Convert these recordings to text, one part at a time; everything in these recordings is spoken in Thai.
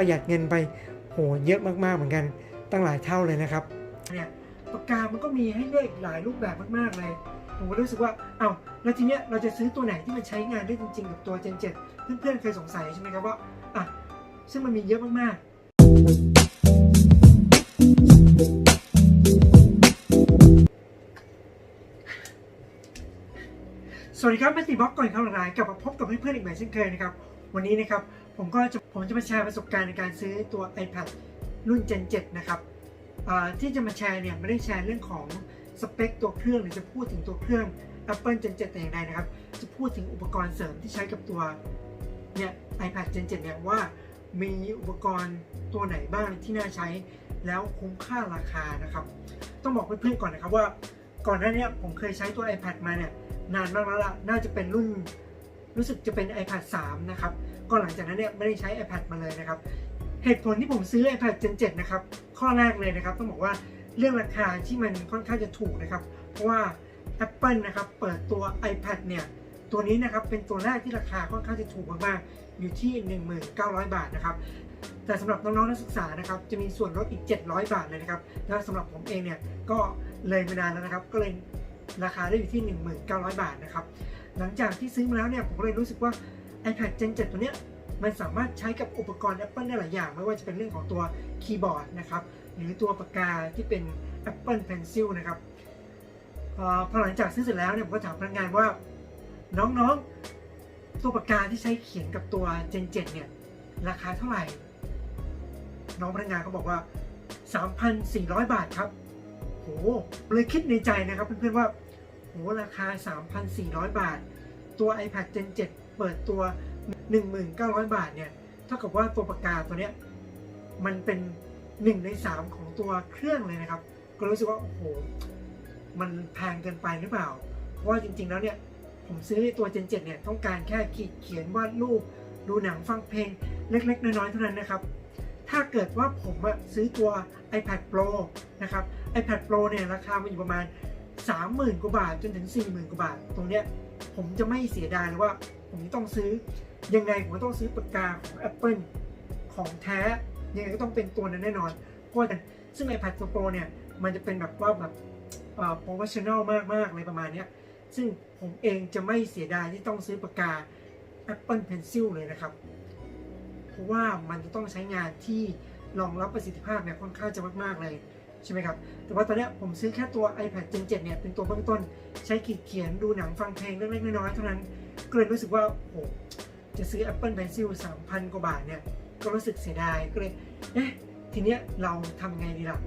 ประหยัดเงินไปโหเยอะมากๆเหมือนกัน ตั้งหลายเท่าเลยนะครับเนี่ยปากกามันก็มีให้เลือกหลายรูปแบบมากๆเลย ผมก็รู้สึกว่าเอ้าแล้วทีเนี้ยเราจะซื้อตัวไหนที่มันใช้งานได้จริง ๆ กับตัว Gen 7 เพื่อนๆเคยสงสัยใช่ไหมครับว่าอะซึ่งมันมีเยอะมากๆสวัสดีครับแมตติบล็อกก่อนเข้ารายกลับมาพบกับเพื่อนๆอีกแบบเช่นเคยนะครับ วันนี้นะครับ ผมก็จะผมจะมาแชร์ประสบการณ์ในการซื้อตัว iPad รุ่น Gen 7 นะครับที่จะมาแชร์เนี่ยไม่ได้แชร์เรื่องของสเปคตัวเครื่องหรือจะพูดถึงตัวเครื่อง Apple Gen 7 แต่อย่างใดนะครับ จะพูดถึงอุปกรณ์เสริมที่ใช้กับตัวเนี่ย iPad Gen 7 เนี่ยว่ามีอุปกรณ์ตัวไหนบ้างที่น่าใช้แล้วคุ้มค่าราคานะครับ ต้องบอกเพื่อนๆก่อนนะครับว่าก่อนหน้านี้ผมเคยใช้ตัว iPad มาเนี่ยนานมากแล้วล่ะน่าจะเป็นรุ่น รู้สึกจะเป็น iPad 3 นะครับ ก่อนหลังจากนั้นเนี่ยไม่ได้ใช้ iPad มาเลยนะครับ เหตุผลที่ผมซื้อ iPad Gen 7 นะครับ ข้อแรกเลยนะครับ ต้องบอกว่าเรื่องราคาที่มันค่อนข้างจะถูกนะครับ เพราะว่า Apple นะครับ เปิดตัว iPad เนี่ย ตัวนี้นะครับ เป็นตัวแรกที่ราคาค่อนข้างจะถูกมากๆ อยู่ที่ 19,000บาทนะครับ แต่สำหรับน้องๆนักศึกษานะครับ จะมีส่วนลดอีก 700 บาทเลยนะครับ แล้วสำหรับผมเองเนี่ย ก็เลยมานานแล้วนะครับ ก็เลยราคาได้อยู่ที่ 19,000บาทนะครับ หลังจากที่ซื้อมาแล้วเนี่ย ผมก็เลยรู้สึกว่า iPad Gen 7 ตัวเนี้ยมันสามารถใช้กับอุปกรณ์ Apple ได้หลายอย่าง ไม่ว่าจะเป็นเรื่องของตัวคีย์บอร์ดนะครับหรือตัวปากกาที่เป็น Apple Pencil นะครับออพอหลังจากซื้อเสร็จแล้วเนี่ยผมก็ถามพนักงานว่าน้องๆ ตัวปากกาที่ใช้เขียนกับตัว Gen 7 เนี่ย ราคาเท่าไหร่ น้องพนักงานเขาบอกว่า 3,400 บาทครับโหเลยคิดในใจนะครับเพื่อนๆว่าโหราคา 3,400 บาท ตัว iPad Gen 7 เปิดตัว 1,900 บาทเนี่ยเท่ากับว่าตัวปากกาตัวเนี้ยมันเป็น 1 ใน 3 ของตัวเครื่องเลยนะครับ ก็รู้สึกว่า โอ้โห มันแพงเกินไปหรือเปล่า เพราะว่าจริงๆแล้วเนี่ย ผมซื้อตัว Gen 7เนี่ยต้องการแค่ขีดเขียนวาดรูปดูหนังฟังเพลงเล็กๆ น้อยๆ เท่านั้นนะครับ ถ้าเกิดว่าผมซื้อตัว iPad Pro นะครับ iPad Pro เนี่ยราคามันอยู่ประมาณ 30,000 กว่าบาทจนถึง 40,000 กว่าบาท ตรงเนี้ยผมจะไม่เสียดายเลยว่า ผมต้องซื้อยังไงผมต้องซื้อปากกาของ Apple ของแท้ ยังไงก็ต้องเป็นตัวนั้นแน่นอนเพราะว่าซึ่ง iPad Pro เนี่ย มันจะเป็นแบบว่าแบบเอ่อ professional มากๆเลยประมาณนี้ซึ่งผมเองจะไม่เสียดายที่ต้องซื้อปากกา Apple Pencil เลยนะครับ เพราะว่ามันจะต้องใช้งานที่รองรับประสิทธิภาพเนี่ยค่อนข้างจะมากๆเลยใช่ไหมครับ แต่ว่าตอนนี้ผมซื้อแค่ตัว iPad Gen 7เนี่ยเป็นตัวเบื้องต้นใช้ขีดเขียนดูหนังฟังเพลงเล็กๆน้อยๆเท่านั้น ก็เลยรู้สึกว่าโอ้จะซื้อ Apple Pencil 3,000 กว่าบาทเนี่ย ก็รู้สึกเสียดาย ก็เลยเอ๊ะทีเนี้ยเราทำไงดีล่ะ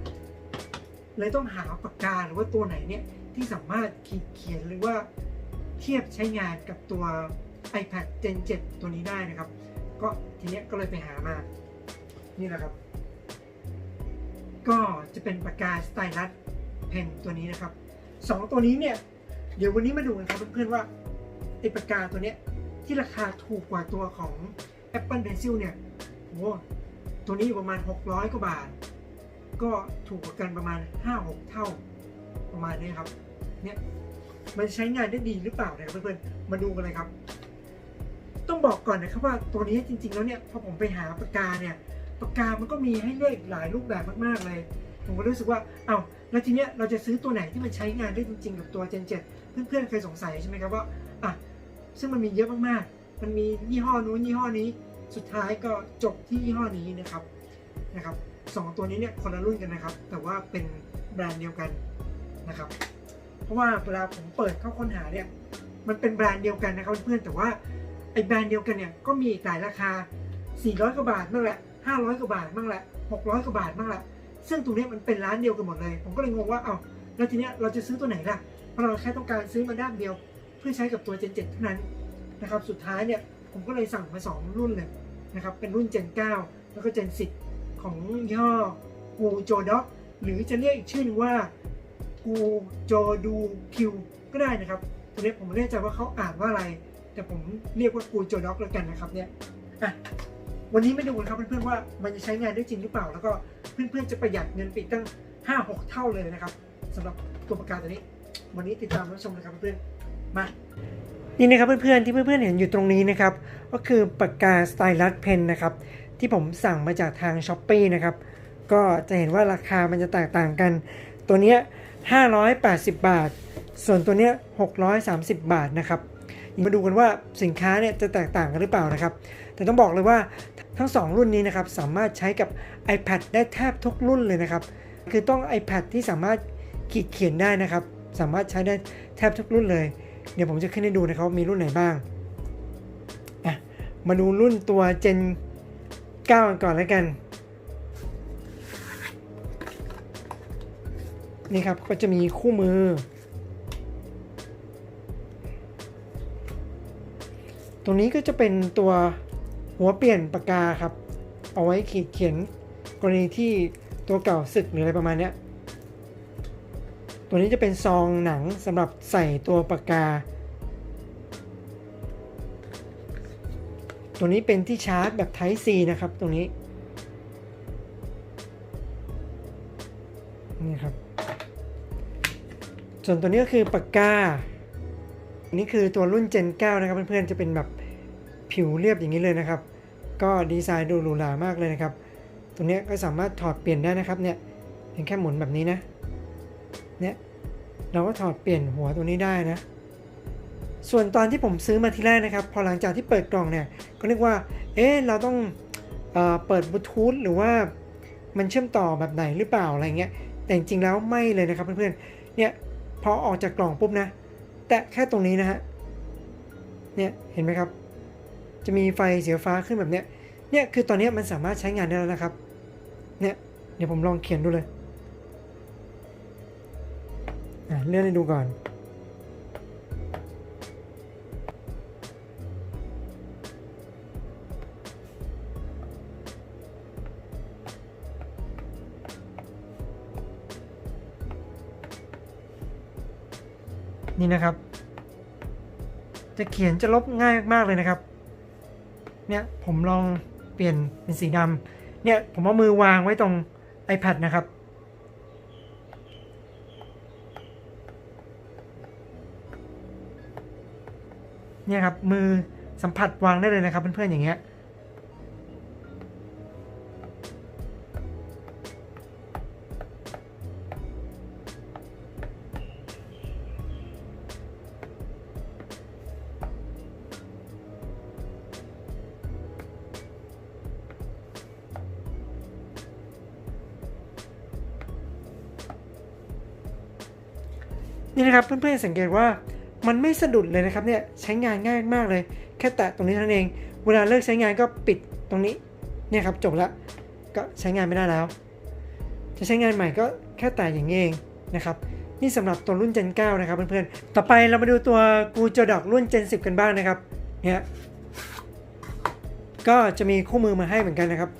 เลยต้องหาปากกาหรือว่าตัวไหนเนี่ย ที่สามารถขีดเขียนหรือว่าเทียบใช้งานกับตัว iPad Gen 7 ตัวนี้ได้นะครับ ก็ทีเนี้ยก็เลยไปหามา นี่แหละครับ ก็จะเป็นปากกาสไตลัสเพนตัวนี้นะครับสองตัวนี้เนี่ย เดี๋ยววันนี้มาดูกันครับเพื่อนๆว่า อ้ปากกาตัวเนี้ยที่ราคาถูกกว่าตัวของ Apple Pencil เนี่ยโหตัวนี้ประมาณ 600 กว่าบาท ก็ถูกกว่ากันประมาณ 5-6 เท่าประมาณนี้ครับ เนี่ยมันใช้งานได้ดีหรือเปล่านะครับเพื่อนๆ มาดูกันเลยครับ ต้องบอกก่อนนะครับว่าตัวนี้จริงๆแล้วเนี่ยพอผมไปหาปากกาเนี่ยปากกามันก็มีให้เลือกหลายรูปแบบมากๆเลย ผมก็รู้สึกว่าเอา้าแล้วทีเนี้ยเราจะซื้อตัวไหนที่มันใช้งานได้จริงๆ กับตัว Gen 7 เพื่อนๆเคยสงสัยใช่ไหมครับว่า ซึ่งมันมีเยอะมากๆ มันมียี่ห้อนู้นยี่ห้อนี้ สุดท้ายก็จบที่ยี่ห้อนี้นะครับนะครับสองตัวนี้เนี่ยคนละรุ่นกันนะครับ แต่ว่าเป็นแบรนด์เดียวกันนะครับ เพราะว่าเวลาผมเปิดเข้าค้นหาเนี่ยมันเป็นแบรนด์เดียวกันนะครับเพื่อนแต่ว่าไอ้แบรนด์เดียวกันเนี่ยก็มีหลายราคา 400 กว่าบาทบ้างแหละ 500 กว่าบาทบ้างแหละ 600 กว่าบาทบ้างแหละ ซึ่งตรงนี้มันเป็นร้านเดียวกันหมดเลย ผมก็เลยงงว่า เอ้า แล้วทีเนี้ยเราจะซื้อตัวไหนล่ะ เพราะเราแค่ต้องการซื้อมาด้านเดียว พื่อใช้กับตัว Gen 7เท่านั้นนะครับสุดท้ายเนี่ยผมก็เลยสั่งมา 2 รุ่นเลยนะครับเป็นรุ่น Gen 9 แล้วก็ Gen 10 ของยี่ห้อกูโจด็อกหรือจะเรียกอีกชื่อหนึงว่ากูโจดูคิวก็ได้นะครับตัวนี้ผมไม่แน่ใจว่าเขาอ่านว่าอะไร แต่ผมเรียกว่ากูโจด็อกแล้วกันนะครับเนี่ยอะวันนี้ไม่ดูกันครับเพื่อนๆว่ามันจะใช้งานได้จริงหรือเปล่า แล้วก็เพื่อนๆจะประหยัดเงินไปตั้ง 5-6 เท่าเลยนะครับสำหรับตัวปากกาศตัวนี้ วันนี้ติดตามรับชมนะครับเพื่อนๆ มานี่นะครับเพื่อนๆที่เพื่อนๆเห็นอยู่ตรงนี้นะครับ ก็คือปากกาสไตลัสเพนนะครับ ที่ผมสั่งมาจากทาง s h อ p e e นะครับ ก็จะเห็นว่าราคามันจะแตกต่างกัน ตัวเนี้ย580 บาท ส่วนตัวเนี้ย630 บาทนะครับมาดูกันว่าสินค้าเนี่ยจะแตกต่างกันหรือเปล่านะครับ แต่ต้องบอกเลยว่าทั้ง 2 รุ่นนี้นะครับสามารถใช้กับ iPad ได้แทบทุกรุ่นเลยนะครับ คือต้อง iPad ที่สามารถขีดเขียนได้นะครับ สามารถใช้ได้แทบทุกรุ่นเลย เดี๋ยวผมจะขึ้นให้ดูนะครับมีรุ่นไหนบ้างอะมาดูรุ่นตัว Gen 9กันก่อนแล้วกัน นี่ครับก็จะมีคู่มือ ตรงนี้ก็จะเป็นตัวหัวเปลี่ยนปากกาครับ เอาไว้ขีดเขียนกรณีที่ตัวเก่าสึกหรืออะไรประมาณเนี้ย ตัวนี้จะเป็นซองหนังสำหรับใส่ตัวปากกา ตัวนี้เป็นที่ชาร์จแบบ Type C นะครับตรงนี้ นี่ครับ ส่วนตัวนี้ก็คือปากกา นี่คือตัวรุ่น Gen 9 นะครับเพื่อนๆ จะเป็นแบบผิวเรียบอย่างนี้เลยนะครับ ก็ดีไซน์ดูหรูหรามากเลยนะครับ ตรงนี้ก็สามารถถอดเปลี่ยนได้นะครับเนี่ยเพียงแค่หมุนแบบนี้นะเนี่ย เราก็ถอดเปลี่ยนหัวตัวนี้ได้นะ ส่วนตอนที่ผมซื้อมาทีแรกนะครับ พอหลังจากที่เปิดกล่องเนี่ยก็นึกว่า เอ๊ะเราต้องเออเปิดบลูทูธหรือว่ามันเชื่อมต่อแบบไหนหรือเปล่าอะไรเงี้ย แต่จริงๆแล้วไม่เลยนะครับเพื่อนๆ เนี่ยพอออกจากกล่องปุ๊บนะ แตะแค่ตรงนี้นะฮะ เนี่ยเห็นไหมครับ จะมีไฟเสียฟ้าขึ้นแบบเนี้ย เนี่ยคือตอนนี้มันสามารถใช้งานได้แล้วนะครับ เนี่ยเดี๋ยวผมลองเขียนดูเลย อะเลื่อนให้ดูก่อนนี่นะครับ จะเขียนจะลบง่ายมากๆเลยนะครับ เนี่ยผมลองเปลี่ยนเป็นสีดำเนี่ยผมเอามือวางไว้ตรง iPad นะครับ เนี่ยครับมือสัมผัสวางได้เลยนะครับ เพื่อนๆอย่างเงี้ยนี่นะครับเพื่อนๆสังเกตว่า มันไม่สะดุดเลยนะครับเนี่ยใช้งานง่ายมากเลย แค่แตะตรงนี้เท่านั้นเอง เวลาเลิกใช้งานก็ปิดตรงนี้เนี่ยครับจบละก็ใช้งานไม่ได้แล้ว จะใช้งานใหม่ก็แค่แตะอย่างนี้เองนะครับนี่สำหรับตัวรุ่น Gen 9 นะครับเพื่อนๆ ต่อไปเรามาดูตัวกูจดอกรุ่น Gen 10 กันบ้างนะครับ เนี่ย ก็จะมีคู่มือมาให้เหมือนกันนะครับ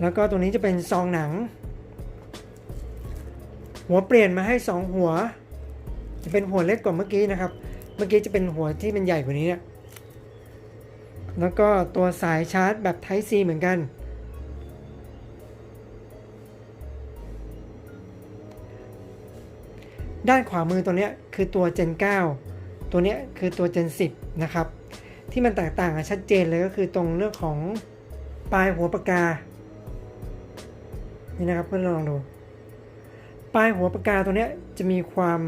แล้วก็ตัวนี้จะเป็นซองหนัง หัวเปลี่ยนมาให้ 2 หัว จะเป็นหัวเล็กกว่าเมื่อกี้นะครับ เมื่อกี้จะเป็นหัวที่มันใหญ่กว่านี้เนี่ยแล้วก็ตัวสายชาร์จแบบ Type C เหมือนกัน ด้านขวามือตัวนี้คือตัว Gen 9 ตัวนี้คือตัว Gen 10 นะครับ ที่มันแตกต่างกันชัดเจนเลยก็คือตรงเรื่องของปลายหัวปากกา นี่นะครับเพื่อนลองดู ปลายหัวปากกาตัวเนี้ยจะมีความ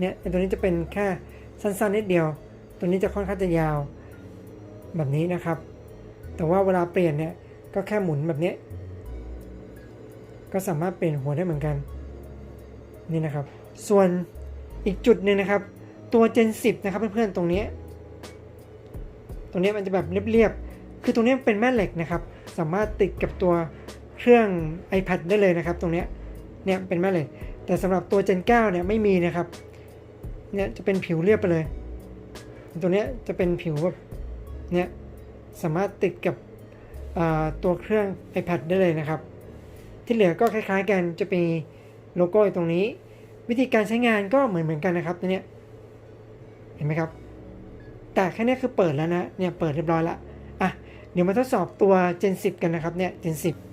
เนี่ยตัวนี้จะเป็นแค่สั้นๆนิดเดียว ตัวนี้จะค่อนข้างจะยาวแบบนี้นะครับ แต่ว่าเวลาเปลี่ยนเนี่ยก็แค่หมุนแบบนี้ ก็สามารถเปลี่ยนหัวได้เหมือนกันนี่นะครับ ส่วนอีกจุดหนึ่งนะครับ ตัว Gen 10 นะครับเพื่อนๆตรงนี้ ตรงนี้มันจะแบบเรียบๆคือตรงนี้เป็นแม่เหล็กนะครับ สามารถติดกับตัวเครื่อง iPad ได้เลยนะครับ ตรงนี้ เนี่ยเป็นแม่เหล็ก แต่สำหรับตัว Gen 9เนี่ยไม่มีนะครับ เนี่ยจะเป็นผิวเรียบไปเลย ตัวเนี้ยจะเป็นผิวแบบเนี่ยสามารถติดกับตัวเครื่อง iPad ได้เลยนะครับ ที่เหลือก็คล้ายๆกันจะมีโลโก้อยู่ตรงนี้ วิธีการใช้งานก็เหมือนเหมือนกันนะครับตัวเนี้ยเห็นไหมครับ แต่แค่นี้คือเปิดแล้วนะเนี่ยเปิดเรียบร้อยละอะเดี๋ยวมาทดสอบตัว Gen 10 กันนะครับเนี่ย Gen 10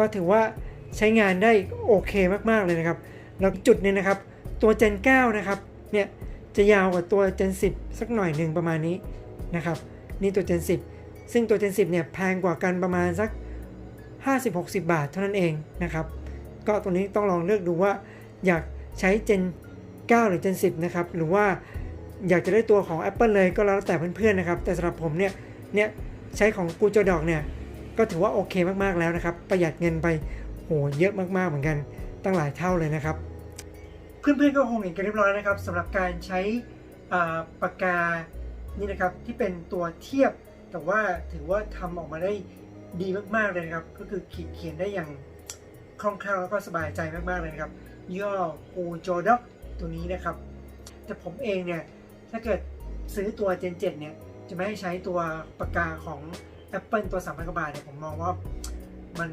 ก็ถือว่าใช้งานได้โอเคมากๆเลยนะครับ แล้วจุดเนี่ยนะครับ ตัว Gen 9 นะครับ เนี่ยจะยาวกว่าตัว Gen 10 สักหน่อยหนึ่งประมาณนี้นะครับ นี่ตัว Gen 10 ซึ่งตัว Gen 10 เนี่ยแพงกว่ากันประมาณสัก 50-60 บาทเท่านั้นเองนะครับ ก็ตัวนี้ต้องลองเลือกดูว่าอยากใช้ Gen 9 หรือ Gen 10 นะครับ หรือว่าอยากจะได้ตัวของ Apple เลยก็แล้วแต่เพื่อนๆนะครับ แต่สำหรับผมเนี่ย เนี่ยใช้ของกูโจดอกเนี่ย ก็ถือว่าโอเคมากๆแล้วนะครับ ประหยัดเงินไปโหเยอะมากๆเหมือนกันตั้งหลายเท่าเลยนะครับ เพื่อนๆก็คงเห็นกันเรียบร้อยนะครับสำหรับการใช้อ่าปากกานี่นะครับที่เป็นตัวเทียบ แต่ว่าถือว่าทำออกมาได้ดีมากๆเลยนะครับ ก็คือขีดเขียนได้อย่างคล่องแคล่วแล้วก็สบายใจมากๆเลยนะครับย่อกูโจด็อกตัวนี้นะครับ แต่ผมเองเนี่ยถ้าเกิดซื้อตัว Gen 7เนี่ยจะไม่ให้ใช้ตัวปากกาของ Apple ตัว 3,000กว่าบาทเนี่ยผมมองว่ามัน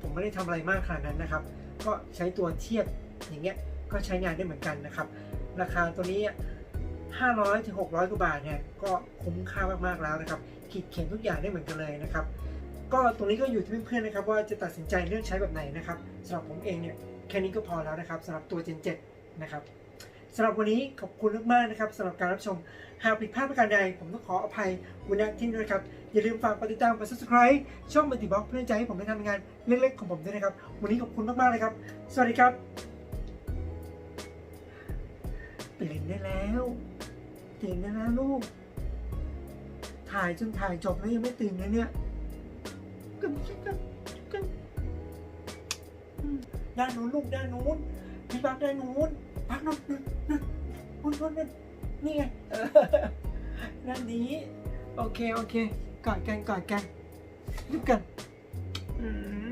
ผมไม่ได้ทำอะไรมากขนาดนั้นนะครับ ก็ใช้ตัวเทียบอย่างเงี้ยก็ใช้งานได้เหมือนกันนะครับ ราคาตัวนี้ 500ถึง600กว่าบาทเนี่ยก็คุ้มค่ามากๆแล้วนะครับขีดเขียนทุกอย่างได้เหมือนกันเลยนะครับ ก็ตรงนี้ก็อยู่ที่เพื่อนๆนะครับ ว่าจะตัดสินใจเลือกใช้แบบไหนนะครับสำหรับผมเองเนี่ยแค่นี้ก็พอแล้วนะครับสำหรับตัว Gen 7 นะครับสำหรับวันนี้ขอบคุณมากๆนะครับสำหรับการรับชม หากผิดพลาดประการใดผมต้องขออภัยวันนี้ที่นี้ด้วยครับ อย่าลืมฝากกดติดตามกด subscribe ช่องมัลติบ็อกเพื่อใจให้ผมได้ทำงานเล็กๆของผมด้วยนะครับ วันนี้ขอบคุณมากๆเลยครับ สวัสดีครับตื่นได้แล้วตื่นได้แล้วลูก ถ่ายจนถ่ายจบแล้วยังไม่ตื่นเลยเนี่ยก็ก็ก็อืมด้านนู้นลูกด้านนู้นพี่ปักด้านนู้นปักนู้นนู้นนู้นนู่นนี่ไงด้านนี้ โอเค โอเค กอดกันกอดกันยุบกันอืม